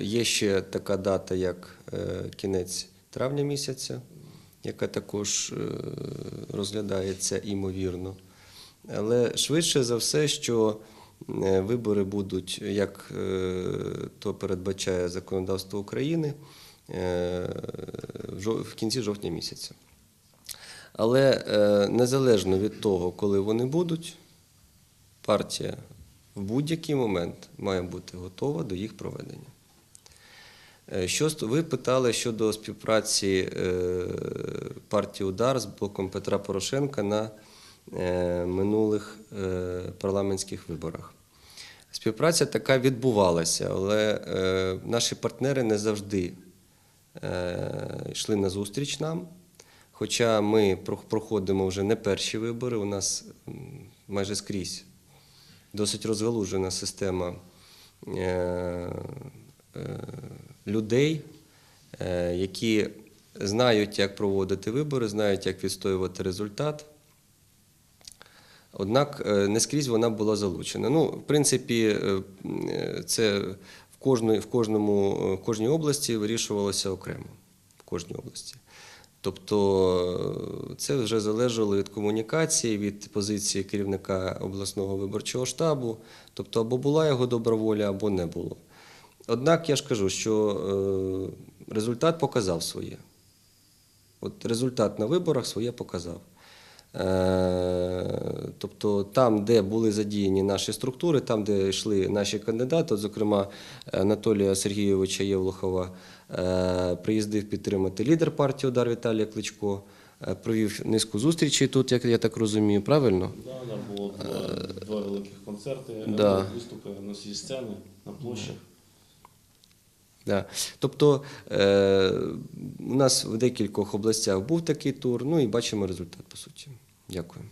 Є ще така дата, як е, кінець травня місяця, яка також е, розглядається імовірно. Але швидше за все, що е, вибори будуть, як то передбачає законодавство України, в кінці жовтня місяця. Але незалежно від того, коли вони будуть, партія в будь-який момент має бути готова до їх проведення. Е, Що ви питали щодо співпраці е, партії Удар з блоком Петра Порошенка на е, минулих парламентських виборах? Співпраця така відбувалася, але наші партнери не завжди йшли на зустріч нам. Хоча ми проходимо вже не перші вибори, у нас майже скрізь досить розгалужена система людей, е, які знають, як проводити вибори, знають, як відстоювати результат. Однак е, не скрізь вона була залучена. Ну, в принципі, е, це в, кожної, в, кожному, в кожній області вирішувалося окремо. В кожній області. Тобто це вже залежало від комунікації, від позиції керівника обласного виборчого штабу. Тобто, або була його добра воля, або не було. Однак я ж кажу, що е, результат показав своє. От результат на виборах своє показав. Е, Тобто там, де були задіяні наші структури, там, де йшли наші кандидати, от, зокрема Анатолія Сергійовича Євлохова, е, приїздив підтримати лідер партії Удар Віталій Кличко, провів низку зустрічей тут, як я так розумію, правильно? Да, да, було два, два великих концерти, Да. виступи на всій сцені, на площах. Да. Тобто е, у нас в декількох областях був такий тур, ну і бачимо результат, по суті. Дякую.